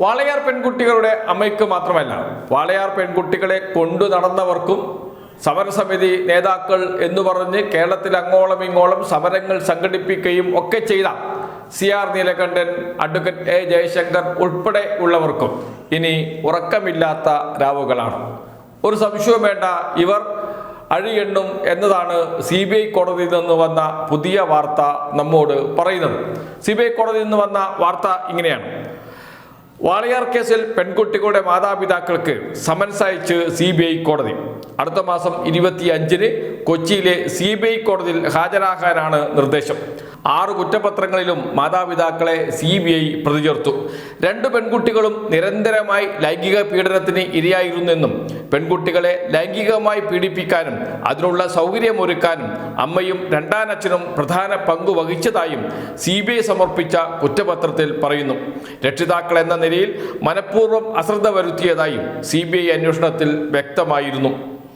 വാളയാർ പെൺകുട്ടികളുടെ അമ്മയ്ക്ക് മാത്രമല്ല വാളയാർ പെൺകുട്ടികളെ കൊണ്ടു നടന്നവർക്കും സമരസമിതി നേതാക്കൾ എന്ന് പറഞ്ഞ് കേരളത്തിൽ അങ്ങോളം ഇങ്ങോളം സമരങ്ങൾ സംഘടിപ്പിക്കുകയും ഒക്കെ ചെയ്ത C R Neelakandan advocate A Jayashankar ഉൾപ്പെടെ ഉള്ളവർക്കും ഇനി ഉറക്കമില്ലാത്ത രാവുകളാണ്. ഒരു സംശയവും വേണ്ട ഇവർ അഴിയെണ്ണും എന്നതാണ് സി ബി ഐ കോടതിയിൽ നിന്ന് വന്ന പുതിയ വാർത്ത നമ്മോട് പറയുന്നത്. സി ബി ഐ കോടതിയിൽ നിന്ന് വന്ന വാർത്ത ഇങ്ങനെയാണ്. വാളയാർ കേസിൽ പെൺകുട്ടികളുടെ മാതാപിതാക്കൾക്ക് സമൻസ് അയച്ച് സി ബി ഐ കോടതി. അടുത്ത മാസം ഇരുപത്തി അഞ്ചിന് കൊച്ചിയിലെ സി ബി ഐ കോടതിയിൽ ഹാജരാകാനാണ് നിർദ്ദേശം. ആറ് കുറ്റപത്രങ്ങളിലും മാതാപിതാക്കളെ സി ബി ഐ പ്രതി ചേർത്തു. രണ്ട് പെൺകുട്ടികളും നിരന്തരമായി ലൈംഗിക പീഡനത്തിന് ഇരയായിരുന്നെന്നും പെൺകുട്ടികളെ ലൈംഗികമായി പീഡിപ്പിക്കാനും അതിനുള്ള സൗകര്യമൊരുക്കാനും അമ്മയും രണ്ടാനച്ഛനും പ്രധാന പങ്ക് വഹിച്ചതായും സി ബി ഐ സമർപ്പിച്ച കുറ്റപത്രത്തിൽ പറയുന്നു. രക്ഷിതാക്കൾ എന്ന നിലയിൽ മനഃപൂർവം അശ്രദ്ധ വരുത്തിയതായും സി ബി ഐ അന്വേഷണത്തിൽ വ്യക്തമായിരുന്നു.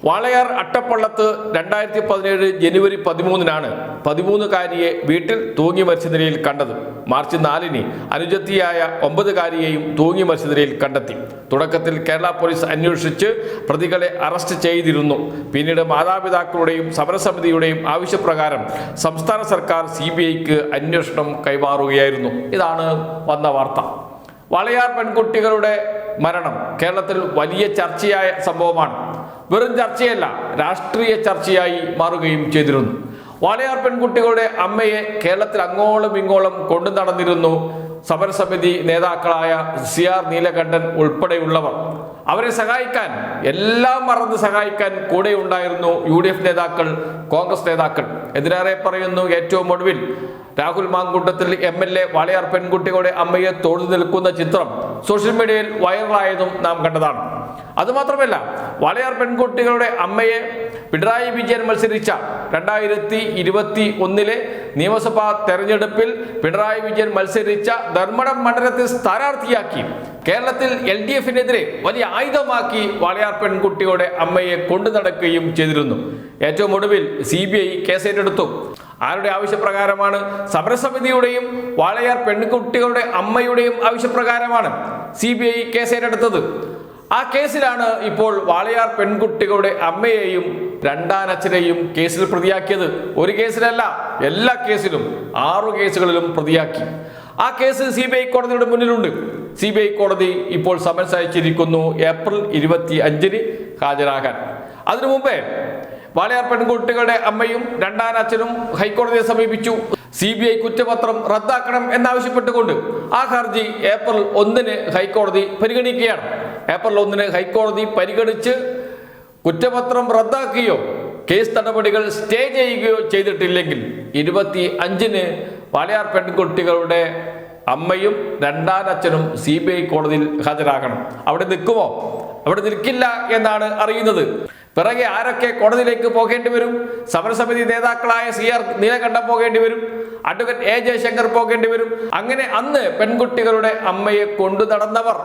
വാളയാർ അട്ടപ്പള്ളത്ത് രണ്ടായിരത്തി പതിനേഴ് ജനുവരി പതിമൂന്നിനാണ് പതിമൂന്നുകാരിയെ വീട്ടിൽ തൂങ്ങി മരിച്ച നിലയിൽ കണ്ടത്. മാർച്ച് നാലിന് അനുജത്തിയായ ഒമ്പതുകാരിയെയും തൂങ്ങി മരിച്ച നിലയിൽ കണ്ടെത്തി. തുടക്കത്തിൽ കേരള പോലീസ് അന്വേഷിച്ച് പ്രതികളെ അറസ്റ്റ് ചെയ്തിരുന്നു. പിന്നീട് മാതാപിതാക്കളുടെയും സമരസമിതിയുടെയും ആവശ്യപ്രകാരം സംസ്ഥാന സർക്കാർ സി ബി ഐക്ക് അന്വേഷണം കൈമാറുകയായിരുന്നു. ഇതാണ് വന്ന വാർത്ത. വളയാർ പെൺകുട്ടികളുടെ മരണം കേരളത്തിൽ വലിയ ചർച്ചയായ സംഭവമാണ്. വെറും ചർച്ചയല്ല രാഷ്ട്രീയ ചർച്ചയായി മാറുകയും ചെയ്തിരുന്നു. വാളയാർ പെൺകുട്ടികളുടെ അമ്മയെ കേരളത്തിൽ അങ്ങോളം ഇങ്ങോളം കൊണ്ടു നടന്നിരുന്നു സമരസമിതി നേതാക്കളായ സി ആർ നീലകണ്ഠൻ ഉൾപ്പെടെയുള്ളവർ. അവരെ സഹായിക്കാൻ എല്ലാം മറന്ന് സഹായിക്കാൻ കൂടെ ഉണ്ടായിരുന്നു യു ഡി എഫ് നേതാക്കൾ കോൺഗ്രസ് നേതാക്കൾ. എതിരേറെ പറയുന്നു ഏറ്റവും ഒടുവിൽ Rahul Mankoottathil M L A Walayar പെൺകുട്ടികളുടെ അമ്മയെ തൊഴുതു നിൽക്കുന്ന ചിത്രം സോഷ്യൽ മീഡിയയിൽ വൈറലായതും നാം കണ്ടതാണ്. അതുമാത്രമല്ല വാളയാർ പെൺകുട്ടികളുടെ അമ്മയെ പിണറായി വിജയൻ മത്സരിച്ച രണ്ടായിരത്തി ഇരുപത്തി ഒന്നിലെ നിയമസഭാ തെരഞ്ഞെടുപ്പിൽ പിണറായി വിജയൻ മത്സരിച്ച ധർമ്മടം മണ്ഡലത്തിൽ സ്ഥാനാർത്ഥിയാക്കി കേരളത്തിൽ എൽ ഡി എഫിനെതിരെ വലിയ ആയുധമാക്കി വാളയാർ പെൺകുട്ടിയുടെ അമ്മയെ കൊണ്ടു നടക്കുകയും ചെയ്തിരുന്നു. ഏറ്റവും ഒടുവിൽ സി ബി ഐ കേസേറ്റെടുത്തു ആരുടെ ആവശ്യപ്രകാരമാണ്? സമരസമിതിയുടെയും വാളയാർ പെൺകുട്ടികളുടെ അമ്മയുടെയും ആവശ്യപ്രകാരമാണ് സി ബി ഐ കേസ് ഏറ്റെടുത്തത് ആ കേസിലാണ് ഇപ്പോൾ വാളയാർ പെൺകുട്ടികളുടെ അമ്മയെയും രണ്ടാനച്ഛനെയും കേസിൽ പ്രതിയാക്കിയത്. ഒരു കേസിലല്ല എല്ലാ കേസിലും ആറു കേസുകളിലും പ്രതിയാക്കി. ആ കേസ് സി ബി ഐ കോടതിയുടെ മുന്നിലുണ്ട്. സി ബി ഐ കോടതി ഇപ്പോൾ സമൻസ് അയച്ചിരിക്കുന്നു ഏപ്രിൽ ഇരുപത്തി അഞ്ചിന് ഹാജരാകാൻ. അതിനു മുമ്പേ വാളയാർ പെൺകുട്ടികളുടെ അമ്മയും രണ്ടാനച്ഛനും ഹൈക്കോടതിയെ സമീപിച്ചു. സി ബി ഐ കുറ്റപത്രം റദ്ദാക്കണം എന്നാവശ്യപ്പെട്ടുകൊണ്ട് ആ ഹർജി ഏപ്രിൽ ഒന്നിന് ഹൈക്കോടതി പരിഗണിക്കുകയാണ്. ഏപ്രിൽ ഒന്നിന് ഹൈക്കോടതി പരിഗണിച്ച് കുറ്റപത്രം റദ്ദാക്കുകയോ കേസ് നടപടികൾ സ്റ്റേ ചെയ്യുകയോ ചെയ്തിട്ടില്ലെങ്കിൽ ഇരുപത്തി അഞ്ചിന് വാളയാർ പെൺകുട്ടികളുടെ അമ്മയും രണ്ടാനച്ഛനും സി ബി ഐ കോടതിയിൽ ഹാജരാകണം. അവിടെ നിൽക്കുമോ? അവിടെ നിൽക്കില്ല എന്നാണ് അറിയുന്നത്. പിറകെ ആരൊക്കെ കോടതിയിലേക്ക് പോകേണ്ടി വരും? സമരസമിതി നേതാക്കളായ സി ആർ നീലകണ്ഠം പോകേണ്ടി വരും. അഡ്വക്കേറ്റ് എ ജയശങ്കർ പോകേണ്ടി വരും. അങ്ങനെ അന്ന് പെൺകുട്ടികളുടെ അമ്മയെ കൊണ്ടു നടന്നവർ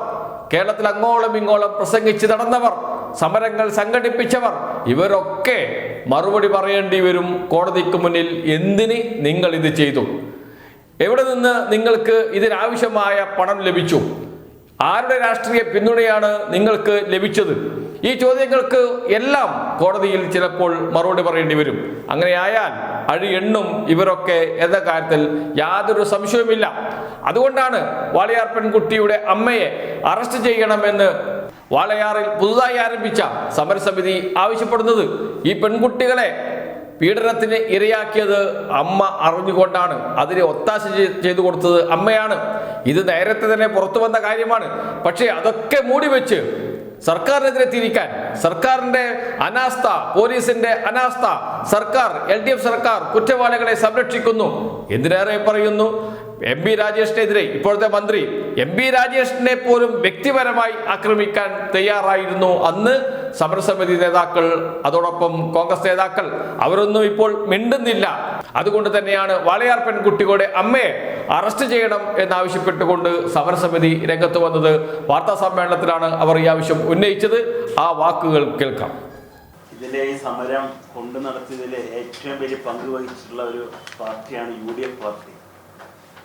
കേരളത്തിൽ അങ്ങോളം ഇങ്ങോളം പ്രസംഗിച്ച് നടന്നവർ സമരങ്ങൾ സംഘടിപ്പിച്ചവർ ഇവരൊക്കെ മറുപടി പറയേണ്ടി വരും കോടതിക്ക് മുന്നിൽ. എന്തിന് നിങ്ങൾ ഇത് ചെയ്തു? എവിടെ നിന്ന് നിങ്ങൾക്ക് ഇതിനാവശ്യമായ പണം ലഭിച്ചു? ആരുടെ രാഷ്ട്രീയ പിന്തുണയാണ് നിങ്ങൾക്ക് ലഭിച്ചത്? ഈ ചോദ്യങ്ങൾക്ക് എല്ലാം കോടതിയിൽ ചിലപ്പോൾ മറുപടി പറയേണ്ടി വരും. അങ്ങനെയായാൽ അഴി എണ്ണും ഇവരൊക്കെ എന്ന കാര്യത്തിൽ യാതൊരു സംശയവുമില്ല. അതുകൊണ്ടാണ് വാളയാർ പെൺകുട്ടിയുടെ അമ്മയെ അറസ്റ്റ് ചെയ്യണമെന്ന് വാളയാറിൽ പുതുതായി ആരംഭിച്ച സമരസമിതി ആവശ്യപ്പെടുന്നത്. ഈ പെൺകുട്ടികളെ പീഡനത്തിന് ഇരയാക്കിയത് അമ്മ അറിഞ്ഞുകൊണ്ടാണ്. അതിനെ ഒത്താശ ചെയ്തു കൊടുത്തത് അമ്മയാണ്. ഇത് നേരത്തെ തന്നെ പുറത്തു വന്ന കാര്യമാണ്. പക്ഷേ അതൊക്കെ മൂടി വെച്ച് സർക്കാരിനെതിരെ തിരിക്കാൻ സർക്കാരിന്റെ അനാസ്ഥ പോലീസിന്റെ അനാസ്ഥ സർക്കാർ എൽ ഡി എഫ് സർക്കാർ കുറ്റവാളികളെ സംരക്ഷിക്കുന്നു. എന്തിനേറെ പറയുന്നു? എം പി രാജേഷിനെതിരെ ഇപ്പോഴത്തെ മന്ത്രി എം പി രാജേഷിനെ പോലും വ്യക്തിപരമായി ആക്രമിക്കാൻ തയ്യാറായിരുന്നു അന്ന്. സമരസമിതി നേതാക്കൾ അതോടൊപ്പം കോൺഗ്രസ് നേതാക്കൾ അവരൊന്നും ഇപ്പോൾ മിണ്ടുന്നില്ല. അതുകൊണ്ട് തന്നെയാണ് വാളയാർ പെൺകുട്ടികളുടെ അമ്മയെ അറസ്റ്റ് ചെയ്യണം എന്നാവശ്യപ്പെട്ടുകൊണ്ട് സമരസമിതി രംഗത്ത് വന്നത്. വാർത്താ സമ്മേളനത്തിലാണ് അവർ ഈ ആവശ്യം ഉന്നയിച്ചത്. ആ വാക്കുകൾ കേൾക്കാം. ഇതിലെ ഈ സമരം കൊണ്ടു നടത്തിയതിൽ ഏറ്റവും വലിയ പങ്ക് വഹിച്ചിട്ടുള്ള ഒരു പാർട്ടിയാണ് യു ഡി എഫ് പാർട്ടി.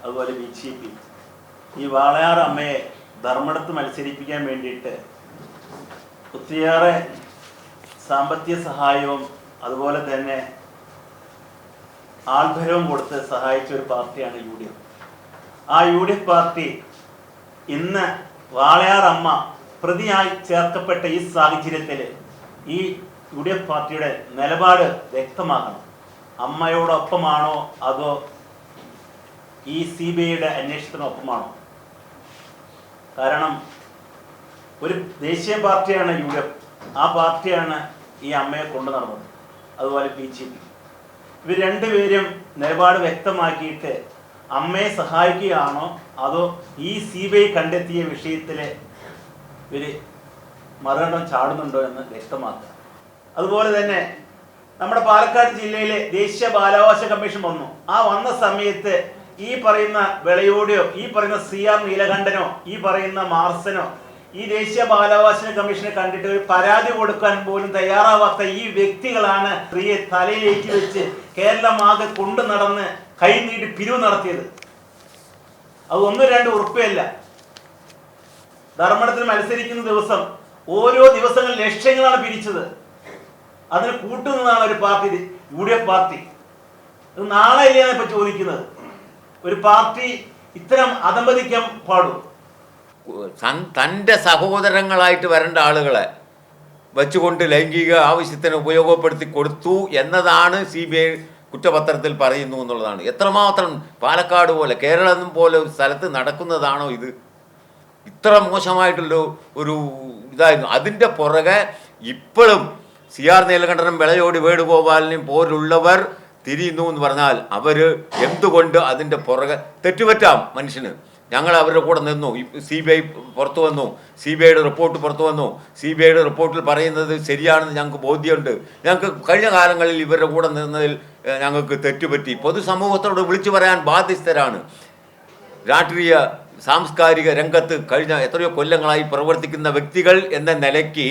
അതുപോലെ ബി ജെ പി. ഈ വാളയാർ അമ്മയെ ധർമ്മടത്ത് മത്സരിപ്പിക്കാൻ വേണ്ടിയിട്ട് ഒത്തിരിയേറെ സാമ്പത്തിക സഹായവും അതുപോലെ തന്നെ ആൾഭരവും കൊടുത്ത് സഹായിച്ച ഒരു പാർട്ടിയാണ് യു ഡി എഫ്. ആ യു ഡി എഫ് പാർട്ടി ഇന്ന് വാളയാർ അമ്മ പ്രതിയായി ചേർക്കപ്പെട്ട ഈ സാഹചര്യത്തിൽ ഈ യു ഡി എഫ് പാർട്ടിയുടെ നിലപാട് വ്യക്തമാകണം. അമ്മയോടൊപ്പമാണോ അതോ ഈ സി ബി ഐയുടെ അന്വേഷണത്തിനൊപ്പമാണോ? കാരണം ഒരു ദേശീയ പാർട്ടിയാണ് യു ഡി എഫ് ആ പാർട്ടിയാണ് ഈ അമ്മയെ കൊണ്ടു നടന്നത്. അതുപോലെ ബി ജെ പി. ഇവർ രണ്ടുപേരും നിലപാട് വ്യക്തമാക്കിയിട്ട് അമ്മയെ സഹായിക്കുകയാണോ അതോ ഈ സി ബി ഐ കണ്ടെത്തിയ വിഷയത്തിൽ ഇവർ മറുകണ്ഠം ചാടുന്നുണ്ടോ എന്ന് വ്യക്തമാക്കുക. അതുപോലെ തന്നെ നമ്മുടെ പാലക്കാട് ജില്ലയിലെ ദേശീയ ബാലാവകാശ കമ്മീഷൻ വന്നു. ആ വന്ന സമയത്ത് ഈ പറയുന്ന വിളയോടെയോ ഈ പറയുന്ന സി ആർ നീലകണ്ഠനോ ഈ പറയുന്ന മാർസനോ ഈ ദേശീയ ബാലാവകാശ കമ്മീഷനെ കണ്ടിട്ട് ഒരു പരാതി കൊടുക്കാൻ പോലും തയ്യാറാവാത്ത ഈ വ്യക്തികളാണ് സ്ത്രീയെ തലയിലേക്ക് വെച്ച് കേരളമാകെ കൊണ്ടു നടന്ന് കൈ നീട്ടി പിരിവ് നടത്തിയത്. അത് ഒന്നും രണ്ട് ഉറപ്പല്ല ധർമ്മടത്തിന് മത്സരിക്കുന്ന ദിവസം ഓരോ ദിവസങ്ങൾ ലക്ഷ്യങ്ങളാണ് പിരിച്ചത്. അതിന് കൂട്ടുന്നതാണ് ഒരു party U D F party. ഇത് നാളെ ഇല്ലേ ചോദിക്കുന്നത്? ഒരു പാർട്ടി ഇത്തരം അധംപതിക്കാൻ പാടും. തന്റെ സഹോദരങ്ങളായിട്ട് വരേണ്ട ആളുകളെ വെച്ചുകൊണ്ട് ലൈംഗിക ആവശ്യത്തിന് ഉപയോഗപ്പെടുത്തി കൊടുത്തു എന്നതാണ് സി ബി ഐ കുറ്റപത്രത്തിൽ പറയുന്നു എന്നുള്ളതാണ്. എത്രമാത്രം പാലക്കാട് പോലെ കേരളം പോലെ ഒരു സ്ഥലത്ത് നടക്കുന്നതാണോ ഇത്? ഇത്ര മോശമായിട്ടുള്ള ഒരു ഇതായിരുന്നു. അതിന്റെ പുറകെ ഇപ്പോഴും സി ആർ നീലകണ്ഠനും വിളയോടി വേണുഗോപാലിനെയും പോലുള്ളവർ തിരിയുന്നു എന്ന് പറഞ്ഞാൽ അവർ എന്തുകൊണ്ട് അതിന്റെ പുറകെ തെറ്റുപറ്റാം മനുഷ്യന്? ഞങ്ങൾ അവരുടെ കൂടെ നിന്നു. സി ബി ഐ പുറത്തു വന്നു. സി ബി ഐയുടെ റിപ്പോർട്ട് പുറത്തു വന്നു. സി ബി ഐയുടെ റിപ്പോർട്ടിൽ പറയുന്നത് ശരിയാണെന്ന് ഞങ്ങൾക്ക് ബോധ്യമുണ്ട്. ഞങ്ങൾക്ക് കഴിഞ്ഞ കാലങ്ങളിൽ ഇവരുടെ കൂടെ നിന്നതിൽ ഞങ്ങൾക്ക് തെറ്റുപറ്റി. പൊതുസമൂഹത്തോട് വിളിച്ചു പറയാൻ ബാധ്യസ്ഥരാണ്. രാഷ്ട്രീയ സാംസ്കാരിക രംഗത്ത് കഴിഞ്ഞ എത്രയോ കൊല്ലങ്ങളായി പ്രവർത്തിക്കുന്ന വ്യക്തികൾ എന്ന നിലയ്ക്ക്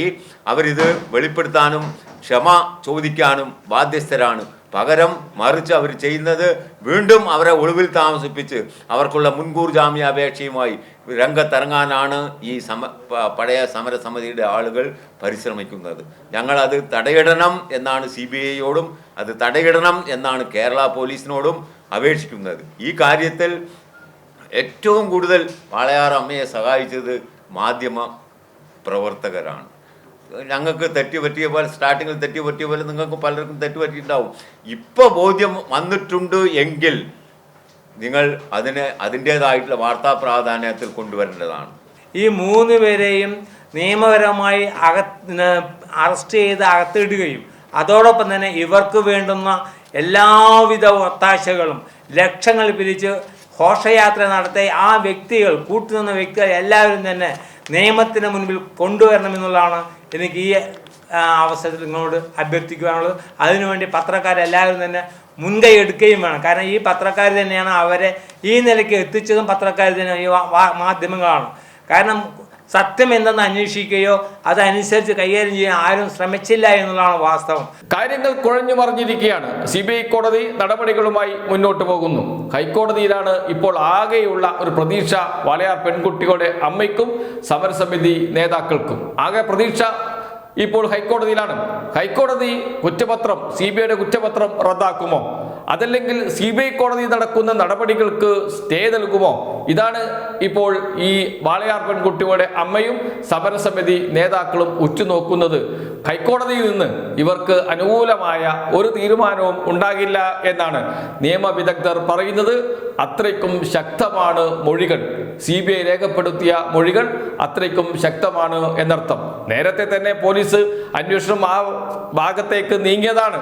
അവരിത് വെളിപ്പെടുത്താനും ക്ഷമ ചോദിക്കാനും ബാധ്യസ്ഥരാണ്. പകരം മറിച്ച് അവർ ചെയ്യുന്നത് വീണ്ടും അവരെ ഒളിവിൽ താമസിപ്പിച്ച് അവർക്കുള്ള മുൻകൂർ ജാമ്യാപേക്ഷയുമായി രംഗത്തിറങ്ങാനാണ് ഈ സമ പഴയ സമരസമിതിയുടെ ആളുകൾ പരിശ്രമിക്കുന്നത്. ഞങ്ങളത് തടയിടണം എന്നാണ് സി ബി ഐയോടും അത് തടയിടണം എന്നാണ് കേരള പോലീസിനോടും അപേക്ഷിക്കുന്നത്. ഈ കാര്യത്തിൽ ഏറ്റവും കൂടുതൽ വാളയാർ അമ്മയെ സഹായിച്ചത് മാധ്യമ പ്രവർത്തകരാണ്. ഞങ്ങൾക്ക് തെറ്റി പറ്റിയ പോലെ സ്റ്റാർട്ടിങ്ങിൽ തെറ്റ് പറ്റിയ പോലെ നിങ്ങൾക്ക് പലർക്കും തെറ്റ് പറ്റിയിട്ടുണ്ടാവും. ഇപ്പോൾ ബോധ്യം വന്നിട്ടുണ്ട് എങ്കിൽ നിങ്ങൾ അതിനെ അതിന്റേതായിട്ടുള്ള വാർത്താ പ്രാധാന്യത്തിൽ കൊണ്ടുവരേണ്ടതാണ്. ഈ മൂന്ന് പേരെയും നിയമപരമായി അക അറസ്റ്റ് ചെയ്ത് അകത്തിടുകയും അതോടൊപ്പം തന്നെ ഇവർക്ക് വേണ്ടുന്ന എല്ലാവിധ ഒത്താശകളും ലക്ഷങ്ങൾ പിരിച്ച് ഘോഷയാത്ര നടത്തിയ ആ വ്യക്തികൾ കൂട്ടുനിന്ന വ്യക്തികൾ എല്ലാവരും തന്നെ നിയമത്തിന് മുൻപിൽ കൊണ്ടുവരണമെന്നുള്ളതാണ് എനിക്ക് ഈ അവസരത്തിൽ നിങ്ങളോട് അഭ്യർത്ഥിക്കുവാനുള്ളത്. അതിനുവേണ്ടി പത്രക്കാരെല്ലാവരും തന്നെ മുൻകൈ എടുക്കുകയും വേണം. കാരണം ഈ പത്രക്കാർ തന്നെയാണ് അവരെ ഈ നിലയ്ക്ക് എത്തിച്ചതും പത്രക്കാർ തന്നെ ഈ മാധ്യമങ്ങളാണ്. കാരണം സത്യം എന്തെന്ന് അന്വേഷിക്കുകയോ അതനുസരിച്ച് കൈകാര്യം ചെയ്യാൻ ആരും ശ്രമിച്ചില്ല എന്നുള്ളതാണ് വാസ്തവം. കാര്യങ്ങൾ കുഴഞ്ഞു മറിഞ്ഞിരിക്കുകയാണ്. സി ബി ഐ കോടതി നടപടികളുമായി മുന്നോട്ട് പോകുന്നു. ഹൈക്കോടതിയിലാണ് ഇപ്പോൾ ആകെയുള്ള ഒരു പ്രതീക്ഷ വാളയാർ പെൺകുട്ടികളുടെ അമ്മയ്ക്കും സമരസമിതി നേതാക്കൾക്കും. ആകെ പ്രതീക്ഷ ഇപ്പോൾ ഹൈക്കോടതിയിലാണ്. ഹൈക്കോടതി കുറ്റപത്രം സി ബി ഐയുടെ കുറ്റപത്രം റദ്ദാക്കുമോ? അതല്ലെങ്കിൽ സി ബി ഐ കോടതി നടക്കുന്ന നടപടികൾക്ക് സ്റ്റേ നൽകുമോ? ഇതാണ് ഇപ്പോൾ ഈ വാളയാർ പെൺകുട്ടികളുടെ അമ്മയും സമരസമിതി നേതാക്കളും ഉറ്റുനോക്കുന്നത്. ഹൈക്കോടതിയിൽ നിന്ന് ഇവർക്ക് അനുകൂലമായ ഒരു തീരുമാനവും ഉണ്ടാകില്ല എന്നാണ് നിയമവിദഗ്ധർ പറയുന്നത്. അത്രയ്ക്കും ശക്തമാണ് മൊഴികൾ. സി ബി ഐ രേഖപ്പെടുത്തിയ മൊഴികൾ അത്രയ്ക്കും ശക്തമാണ് എന്നർത്ഥം. നേരത്തെ തന്നെ പോലീസ് അന്വേഷണം ആ ഭാഗത്തേക്ക് നീങ്ങിയതാണ്.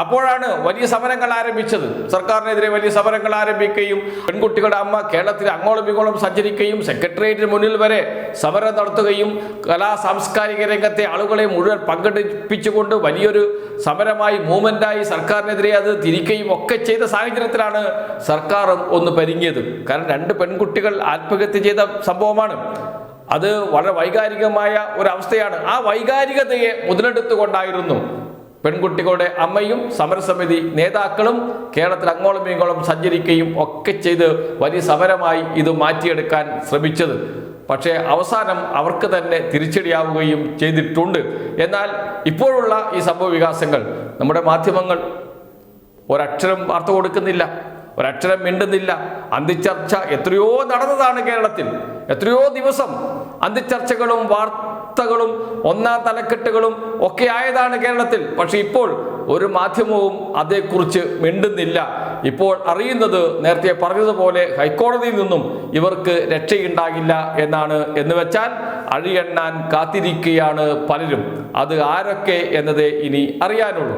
അപ്പോഴാണ് വലിയ സമരങ്ങൾ ആരംഭിച്ചത്. സർക്കാരിനെതിരെ വലിയ സമരങ്ങൾ ആരംഭിക്കുകയും പെൺകുട്ടികളുടെ അമ്മ കേരളത്തിൽ അങ്ങോളം ഇങ്ങോളം സഞ്ചരിക്കുകയും സെക്രട്ടേറിയറ്റിന് മുന്നിൽ വരെ സമരം നടത്തുകയും കലാ സാംസ്കാരിക രംഗത്തെ ആളുകളെ മുഴുവൻ പങ്കെടുപ്പിച്ചുകൊണ്ട് വലിയൊരു സമരമായി മൂവ്മെന്റായി സർക്കാരിനെതിരെ അത് തിരിക്കുകയും ഒക്കെ ചെയ്ത സാഹചര്യത്തിലാണ് സർക്കാർ ഒന്ന് പരിങ്ങിയത് കാരണം രണ്ട് പെൺകുട്ടികൾ ആത്മഹത്യ ചെയ്ത സംഭവമാണ്. അത് വളരെ വൈകാരികമായ ഒരു അവസ്ഥയാണ്. ആ വൈകാരികതയെ മുതലെടുത്തുകൊണ്ടായിരുന്നു. പെൺകുട്ടികളുടെ അമ്മയും സമരസമിതി നേതാക്കളും കേരളത്തിൽ അങ്ങോളം ഇങ്ങോളം സഞ്ചരിക്കുകയും ഒക്കെ ചെയ്ത് വലിയ സമരമായി ഇത് മാറ്റിയെടുക്കാൻ ശ്രമിച്ചത്. പക്ഷേ അവസാനം അവർക്ക് തന്നെ തിരിച്ചടിയാവുകയും ചെയ്തിട്ടുണ്ട്. എന്നാൽ ഇപ്പോഴുള്ള ഈ സംഭവ വികാസങ്ങൾ നമ്മുടെ മാധ്യമങ്ങൾ ഒരക്ഷരം വാർത്ത കൊടുക്കുന്നില്ല ഒരക്ഷരം മിണ്ടുന്നില്ല. അന്തിച്ചർച്ച എത്രയോ നടന്നതാണ് കേരളത്തിൽ. എത്രയോ ദിവസം അന്തിച്ചർച്ചകളും വാർത്തകളും ഒന്നാം തലക്കെട്ടുകളും ഒക്കെ ആയതാണ് കേരളത്തിൽ. പക്ഷെ ഇപ്പോൾ ഒരു മാധ്യമവും അതേക്കുറിച്ച് മിണ്ടുന്നില്ല. ഇപ്പോൾ അറിയുന്നത് നേരത്തെ പറഞ്ഞതുപോലെ ഹൈക്കോടതിയിൽ നിന്നും ഇവർക്ക് രക്ഷയുണ്ടാകില്ല എന്നാണ് എന്ന് വെച്ചാൽ അഴിയെണ്ണാൻ കാത്തിരിക്കുകയാണ് പലരും. അത് ആരൊക്കെ എന്നതേ ഇനി അറിയാനുള്ളൂ.